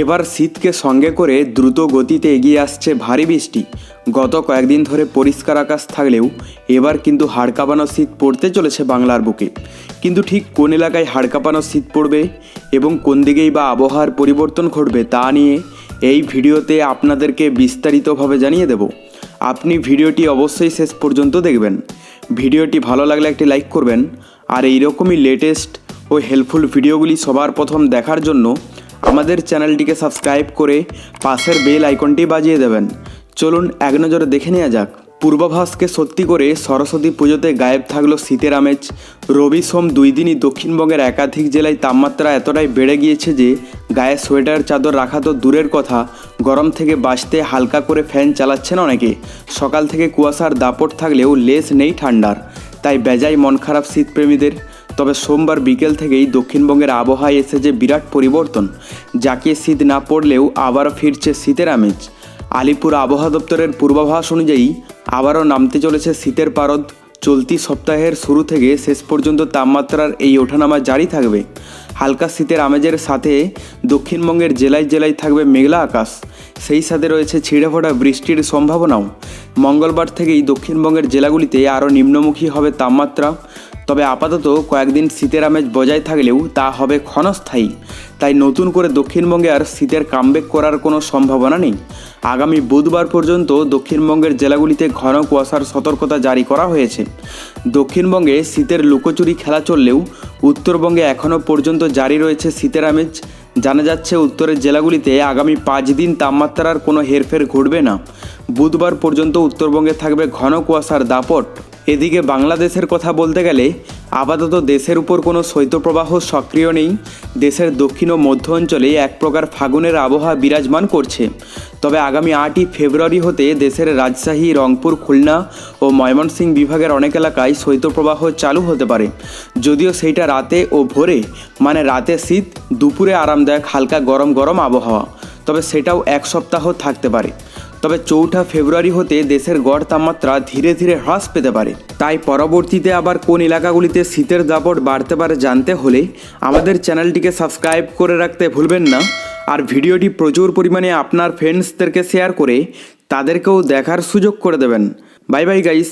এবার শীতকে সঙ্গে করে দ্রুত গতিতে এগিয়ে আসছে ভারী বৃষ্টি। গত কয়েকদিন ধরে পরিষ্কার আকাশ থাকলেও এবার কিন্তু হাড়কাঁপানো শীত পড়তে চলেছে বাংলার বুকে। কিন্তু ঠিক কোন এলাকায় হাড়কাঁপানো শীত পড়বে এবং কোন দিকেই বা আবহাওয়ার পরিবর্তন ঘটবে তা নিয়ে এই ভিডিওতে আপনাদেরকে বিস্তারিতভাবে জানিয়ে দেব। আপনি ভিডিওটি অবশ্যই শেষ পর্যন্ত দেখবেন। ভিডিওটি ভালো লাগলে একটি লাইক করবেন। আর এইরকমই লেটেস্ট ও হেল্পফুল ভিডিওগুলি সবার প্রথম দেখার জন্য আমাদের চ্যানেলটিকে সাবস্ক্রাইব করে পাশের বেল আইকনটি বাজিয়ে দেবেন। চলুন এক নজরে দেখে নেওয়া যাক। পূর্বাভাসকে সত্যি করে সরস্বতী পুজোতে গায়েব থাকল শীতের আমেজ। রবি সোম দুই দিনই দক্ষিণবঙ্গের একাধিক জেলায় তাপমাত্রা এতটাই বেড়ে গিয়েছে যে গায়ে সোয়েটার, চাদর রাখা তো দূরের কথা, গরম থেকে বাঁচতে হালকা করে ফ্যান চালাচ্ছেন অনেকে। সকাল থেকে কুয়াশার দাপট থাকলেও লেস নেই ঠান্ডার। তাই বেজায় মন খারাপ শীতপ্রেমীদের। তবে সোমবার বিকেল থেকেই দক্ষিণবঙ্গের আবহাওয়ায় এসেছে বিরাট পরিবর্তন, যাকে শীত না পড়লেও আবারও ফিরছে শীতের আমেজ। আলিপুর আবহাওয়া দপ্তরের পূর্বাভাস অনুযায়ী, আবারও নামতে চলেছে শীতের পারদ। চলতি সপ্তাহের শুরু থেকে শেষ পর্যন্ত তাপমাত্রার এই ওঠানামা জারি থাকবে। হালকা শীতের আমেজের সাথে দক্ষিণবঙ্গের জেলায় জেলায় থাকবে মেঘলা আকাশ। সেই সাথে রয়েছে ছিঁড়ে ফোটা বৃষ্টির সম্ভাবনাও। মঙ্গলবার থেকেই দক্ষিণবঙ্গের জেলাগুলিতে আরও নিম্নমুখী হবে তাপমাত্রা। তবে আপাতত কয়েকদিন শীতের আমেজ বজায় থাকলেও তা হবে ক্ষণস্থায়ী। তাই নতুন করে দক্ষিণবঙ্গে আর শীতের কামব্যাক করার কোনো সম্ভাবনা নেই। আগামী বুধবার পর্যন্ত দক্ষিণবঙ্গের জেলাগুলিতে ঘন কুয়াশার সতর্কতা জারি করা হয়েছে। দক্ষিণবঙ্গে শীতের লুকোচুরি খেলা চললেও উত্তরবঙ্গে এখনও পর্যন্ত জারি রয়েছে শীতের আমেজ। জানা যাচ্ছে, উত্তরের জেলাগুলিতে আগামী পাঁচ দিন তাপমাত্রার কোনো হেরফের ঘটবে না। বুধবার পর্যন্ত উত্তরবঙ্গে থাকবে ঘন কুয়াশার দাপট। এদিকে বাংলাদেশের কথা বলতে গেলে আপাতত দেশের উপর কোনো শৈত্যপ্রবাহ সক্রিয় নেই। দেশের দক্ষিণ ও মধ্য অঞ্চলে এক প্রকার ফাগুনের আবহাওয়া বিরাজমান করছে। তবে আগামী আটই ফেব্রুয়ারি হতে দেশের রাজশাহী, রংপুর, খুলনা ও ময়মনসিংহ বিভাগের অনেক এলাকায় শৈত্যপ্রবাহ চালু হতে পারে। যদিও সেইটা রাতে ও ভোরে মানে রাতে শীত, দুপুরে আরামদায়ক হালকা গরম গরম আবহাওয়া। তবে সেটাও এক সপ্তাহ থাকতে পারে। তবে চৌঠা ফেব্রুয়ারি হতে দেশের গড় তাপমাত্রা ধীরে ধীরে হ্রাস পেতে পারে। তাই পরবর্তীতে আবার কোন এলাকাগুলিতে শীতের দাপট বাড়তে পারে জানতে হলে আমাদের চ্যানেলটিকে সাবস্ক্রাইব করে রাখতে ভুলবেন না। আর ভিডিওটি প্রচুর পরিমাণে আপনার ফ্রেন্ডসদেরকে শেয়ার করে তাদেরকেও দেখার সুযোগ করে দেবেন। Bye bye guys